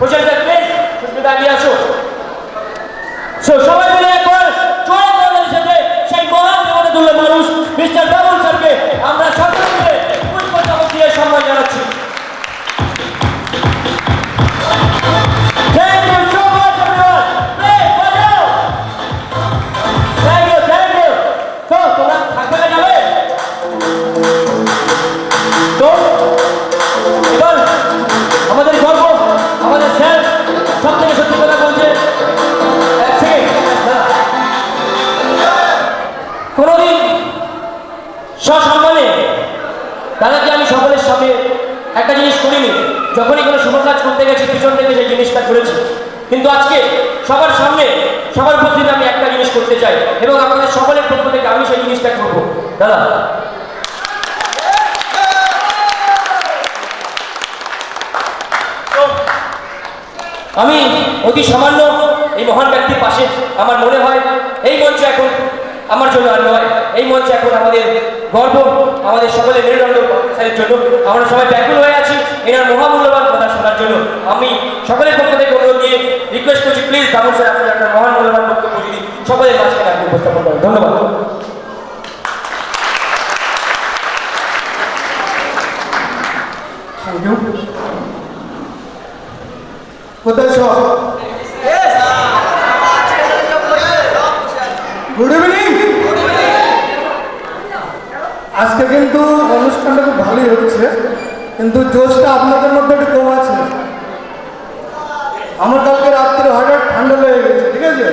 Hossain sir please Susmita এগিয়ে আসো So, সবাই মিলে একবার জোরে কৌতলের সাথে সেই মহান দেবতাতুল্য মানুষ মিস্টার বাবুল স্যারকে আমরা সকলে কিন্তু আজকে সবার সামনে, সবার উপস্থিতি আমি একটা জিনিস করতে চাই এবং আপনাদের সকলের পক্ষ থেকে আমি সেই জিনিসটা করব। দাদা। আমি অতি সামান্য এই মহান ব্যক্তির পাশে আমার মনে হয়, এই মঞ্চ এখন আমার জন্য আর নয়, এই মঞ্চ এখন আমাদের গর্ব, আমাদের সকলের মেরুদণ্ড স্যারের জন্য আমরা সবাই ব্যাকুল হয়ে আছি। এনার মহামূল্যবান শোনার জন্য আমি সকলের পক্ষ থেকে অনুরোধ দিয়ে রিকোয়েস্ট করছি প্লিজ দামন স্যার আপনি একটা মহান মূল্যবান বক্তব্য যদি সকলের মাঝখানে আপনি উপস্থাপন করেন ধন্যবাদ। আজকে কিন্তু অনুষ্ঠানটা খুব ভালোই হচ্ছে। কিন্তু জোশটা আপনাদের মধ্যে একটু কম আছে। আমার কালকে রাত্রে হঠাৎ ঠান্ডা লেগে গেছে, ঠিক আছে?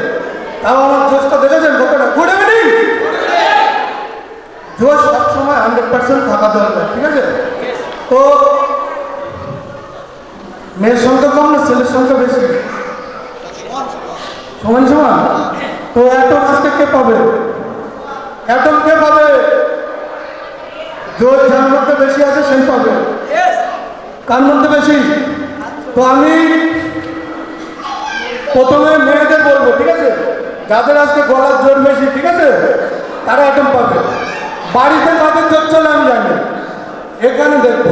তাও আমার জোশটা দেখেছেন কতটা? গুড ইভিনিং জোশ সবসময় হান্ড্রেড পার্সেন্ট থাকা দরকার, ঠিক আছে? তো মেয়ের সংখ্যা কম না, ছেলের সংখ্যা বেশি? সমান সমান? তো অ্যাটম আজকে কে পাবে? অ্যাটম কে পাবে? জোর যার মধ্যে বেশি আছে, সেই পাবে। কার মধ্যে বেশি? তো আমি প্রথমে মেয়েদের বলব, ঠিক আছে? যাদের আজকে গলার জোর বেশি, ঠিক আছে? তারা অ্যাটম পাবে। বাড়িতে কাদের জোর চলে, আমি জানি। এখানে দেখব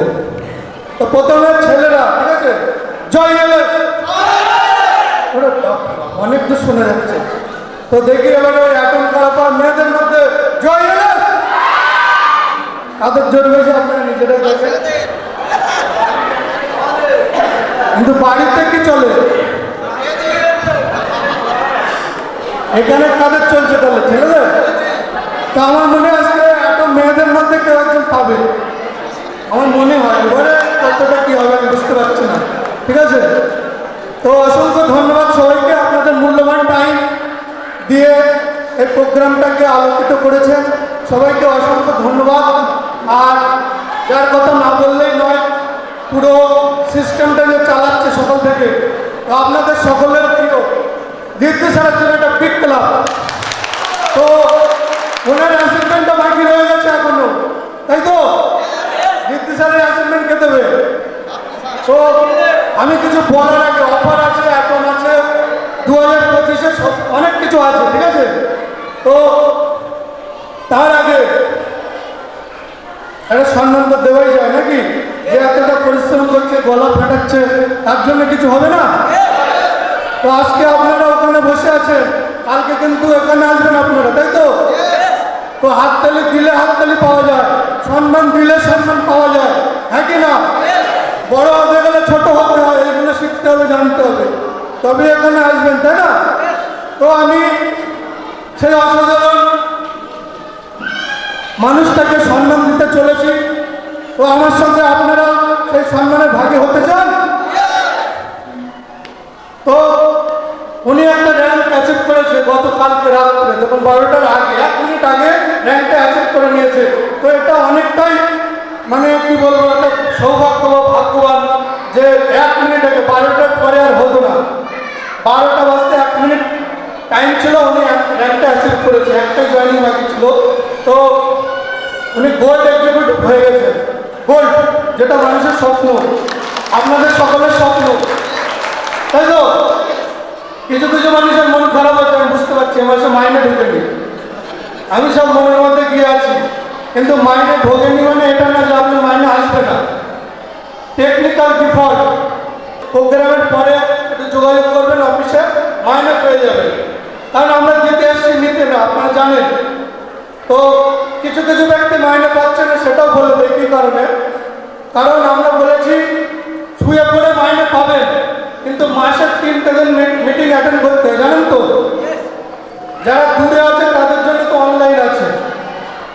তো প্রথমে ছেলেরা, ঠিক আছে? জয় এলে অনেক তো শোনা যাচ্ছে। তো দেখি এবারে ওই এখন খারাপ আর মেয়েদের মধ্যে জয় এলে তাদের জোর বেশি, আপনারা নিজেরাই দেখেন কিন্তু বাড়িতে কি চলে এখানে কাদের চলছে তাহলে, ছেলেদের? তো আমার মনে আজকে এত মেয়েদের মধ্যে কেউ একজন পাবে। আমার মনে হয়, এবারে কতটা কি হবে আমি বুঝতে পারছি না। ঠিক আছে? তো অসংখ্য ধন্যবাদ সবাইকে, আপনাদের মূল্যবান টাইম দিয়ে এই প্রোগ্রামটাকে আলোকিত করেছেন। সবাইকে অসংখ্য ধন্যবাদ। আর যার কথা না বললেই নয়, পুরো সিস্টেমটা যে চালাচ্ছে সকাল থেকে, তো আপনাদের সকলের প্রিয়। সারার জন্য একটা বিগ ক্লাব তো ওনার অ্যাসিস্ট্যান্টটা বাকি রয়ে গেছে এখনও। তাই তো? জিততে স্যারের অ্যাসিস্ট্যান্ট কে দেবে? তো আমি কিছু বলার আগে অফার আছে, এখন আছে। দু হাজার পঁচিশে অনেক কিছু আছে, ঠিক আছে? তো তার আগে একটা সম্মান তো দেওয়াই যায় নাকি? যে এতটা পরিশ্রম করছে, গলা ফাটাচ্ছে, তার জন্য কিছু হবে না? তো আজকে আপনারা ওখানে বসে আছেন, কালকে কিন্তু এখানে আসবেন আপনারা, তাই তো? তো হাততালি দিলে হাততালি পাওয়া যায়, সম্মান দিলে সম্মান পাওয়া যায় হ্যাঁ কি না? বড় হতে গেলে ছোট হতে হয় এগুলো শিখতে হবে, জানতে হবে। তবে এখানে আসবেন, তাই না? তো আমি সেই অসাধারণ মানুষটাকে সম্মান দিতে চলেছি। তো আমার সঙ্গে আপনারা সেই সম্মানের ভাগে হতে চান? তো উনি একটা র্যাঙ্ক অ্যাচিভ করেছে গতকালকে রাত্রে, তখন বারোটার আগে, এক মিনিট আগে র্যাঙ্কটা অ্যাচিভ করে নিয়েছে। তো এটা অনেকটাই মানে কি বলব, একটা সৌভাগ্য বা ভাগ্যবান যে এক মিনিট আগে, বারোটার পরে আর হতো না। বারোটা বাজতে এক মিনিট টাইম ছিল, উনি র্যাঙ্কটা অ্যাচিভ করেছে, একটাই জয়েনিং বাকি ছিল। তো উনি গোল্ড এক্সিকিউটিভ হয়ে গেছে। গোল্ড যেটা মানুষের স্বপ্ন, আপনাদের সকলের স্বপ্ন। তাই তো? কিছু কিছু মানুষের মন খারাপ হচ্ছে আমি বুঝতে পারছি আমার সে মাইনে ঢুকেনি। আমি সব মনের মধ্যে গিয়ে আছি। কিন্তু মাইনে ঢোকেনি মানে এটা না যে আপনার মাইনে আসবে না। টেকনিক্যাল ডিফল্ট প্রোগ্রামের পরে একটু যোগাযোগ করবেন অফিসে, মাইনে পেয়ে যাবেন। কারণ আমরা যেতে এসছি, নিতে না, আপনারা জানেন। তো কিছু কিছু ব্যক্তি মাইনে পাচ্ছে না, সেটাও বলে দেয় কী কারণে। কারণ আমরা বলেছি শুয়ে পড়ে মাইনে পাবেন। মাসের তিনটে দিন মিটিং অ্যাটেন্ড করতে জানেন তো? যারা দূরে আছে, তাদের জন্য তো অনলাইন আছে।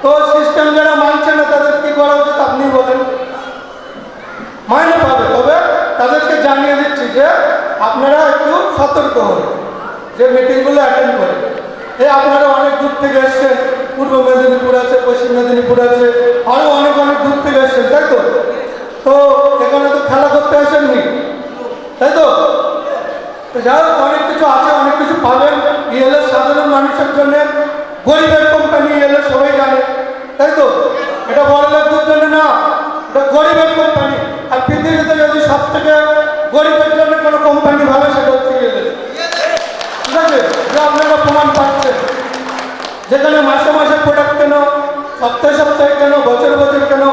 তো সিস্টেম যারা মানছে না, তাদের কি করা উচিত আপনি বলেন? মাইনে পাবে, তবে তাদেরকে জানিয়ে দিচ্ছি যে আপনারা একটু সতর্ক হন, যে মিটিংগুলো অ্যাটেন্ড করে। এই আপনারা অনেক দূর থেকে এসছেন, পূর্ব মেদিনীপুর আছে, পশ্চিম মেদিনীপুর আছে আরও অনেক অনেক দূর থেকে এসছেন, তাই তো? তো এখানে তো খেলা করতে আসেননি। তো হোক, অনেক কিছু আছে, অনেক কিছু পাবেন। ইএলএস সাধারণ মানুষের জন্য, গরিবের কোম্পানি ইএলএস সবাই জানে। তাই তো? এটা বড় লোকদের জন্য না, এটা গরিবের কোম্পানি। আর পৃথিবীতে যদি সব থেকে গরিবের জন্য কোনো কোম্পানি ভাবে সেটা হচ্ছে ইএলএস ঠিক আছে? আপনারা প্রমাণ পাচ্ছেন। যেখানে মাসে মাসে প্রোডাক্ট কেন সপ্তাহে সপ্তাহে কেন বছর বছর কেন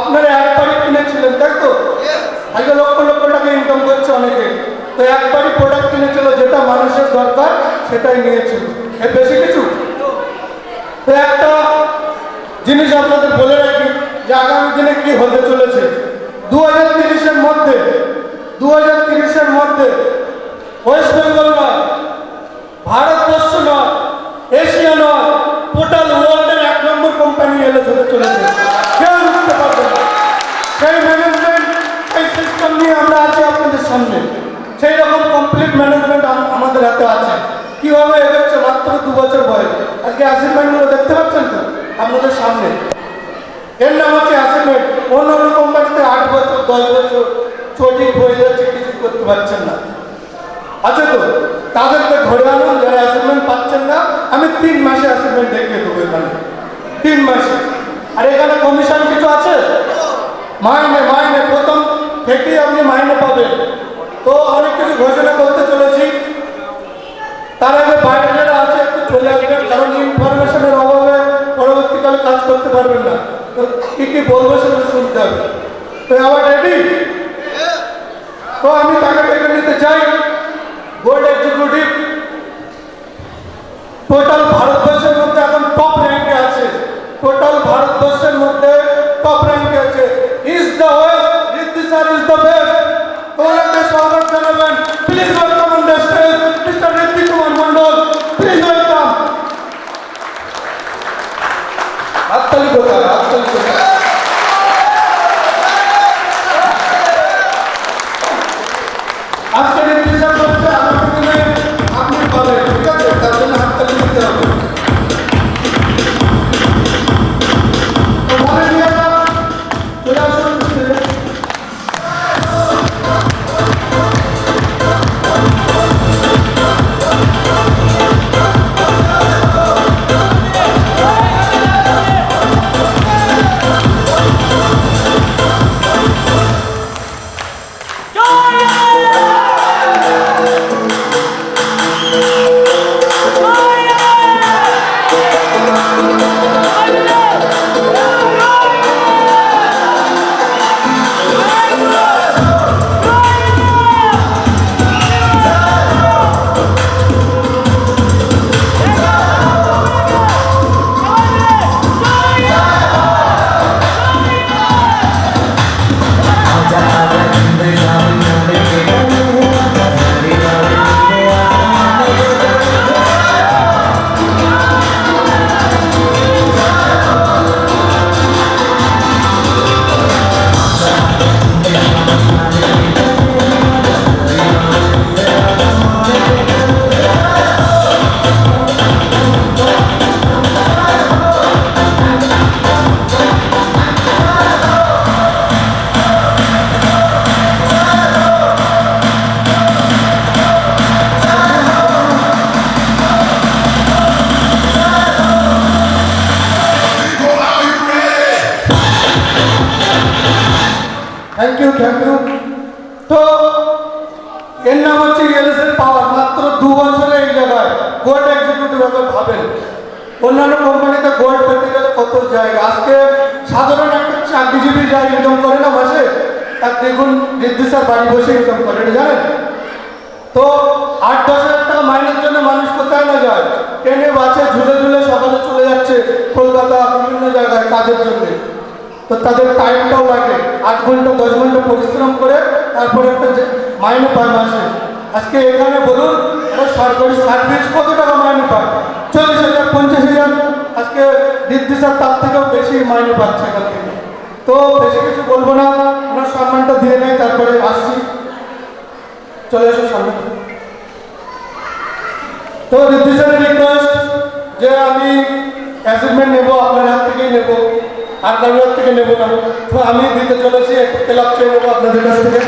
আপনারা একবারই কিনেছিলেন তাই তো আজকে লক্ষ লক্ষ টাকা ইনকাম করছে অনেকে তো একবারই প্রোডাক্ট কিনেছিল যেটা মানুষের দরকার সেটাই নিয়েছিল এর কিছু? তো একটা জিনিস আপনাদের বলে রাখি, যে আগামী দিনে কি হতে চলেছে? দু হাজার তিরিশের মধ্যে দু হাজার তিরিশের মধ্যে ওয়েস্ট বেঙ্গল নয় ভারতবর্ষ নয় এশিয়া নয় টোটাল ওয়ার্ল্ডের এক নম্বর কোম্পানি এলে হতে চলেছে কেউ বুঝতে পারবে না সেই ম্যানেজমেন্ট সেই সিস্টেম নিয়ে আমরা আছি আপনাদের সামনে সেই রকম কমপ্লিট ম্যানেজমেন্ট আমাদের হাতে আছে কীভাবে এগোচ্ছে মাত্র দু বছর বয়স আজকে অ্যাসাইনমেন্টগুলো দেখতে পাচ্ছেন তো আপনাদের সামনে এর নাম হচ্ছে অ্যাসাইনমেন্ট অন্য অন্য কোম্পানিতে আট বছর দশ বছর ছুটি হয়ে যাচ্ছে কিছু করতে পারছেন না। আচ্ছা তো তাদেরকে ধরে আনুন, যারা অ্যাসাইনমেন্ট পাচ্ছেন না, আমি তিন মাসে অ্যাসাইনমেন্ট দেখিয়ে দেবো এখানে। তিন মাসে। আর এখানে কমিশন কিছু আছে? মাইনে মাইনে, প্রথম থেকেই আপনি মাইনে পাবেন। তো অনেক কিছু ঘোষণা করতে Блин, ну, থ্যাংক ইউ থ্যাংক ইউ তো, এর নাম হচ্ছে এলএসএল পাওয়ার মাত্র দু বছরে এই জায়গায় গোল্ড এক্সিকিউটিভ একবার ভাবেন। অন্যান্য কোম্পানিতে গোল্ড পেতে গেলে কত জায়গা? আজকে সাধারণ একটা চাকরিজীবী যা ইনকাম করে না মাসে তার দেখুন নির্দিষ্ট বাড়ি বসে ইনকাম করে জানেন? তো, আট, দশ হাজার টাকা মাইনের জন্য মানুষ কোথায় না যায়? ট্রেনে, বাসে, ঝুলে ঝুলে সকালে চলে যাচ্ছে কলকাতা, বিভিন্ন জায়গায় কাজের জন্য। তো তাদের টাইমটাও লাগে। আট ঘণ্টা, দশ ঘণ্টা পরিশ্রম করে তারপরে একটা মাইনে পায় মাসে। আজকে এখানে বলুন সরকারি সার্ভিস কত টাকা মাইনে পায়? চল্লিশ হাজার, পঞ্চাশ হাজার। আজকে নির্দিষ্ট তার থেকেও বেশি মাইনে পাচ্ছে এখান থেকে। তো বেশি কিছু বলব না, ওনার সম্মানটা দিয়ে নেয় তারপরে আসছি। চলে এসো সামনে। তো রিদ্দিসের রিকোয়েস্ট যে আমি অ্যাসিডমেন্ট নেব, আপনার হাত থেকেই নেব। হাত থেকে নেব না। তো আমি দিতে চলেছি, একটু ক্লাব চেয়ে নেব আপনাদের কাছ থেকে।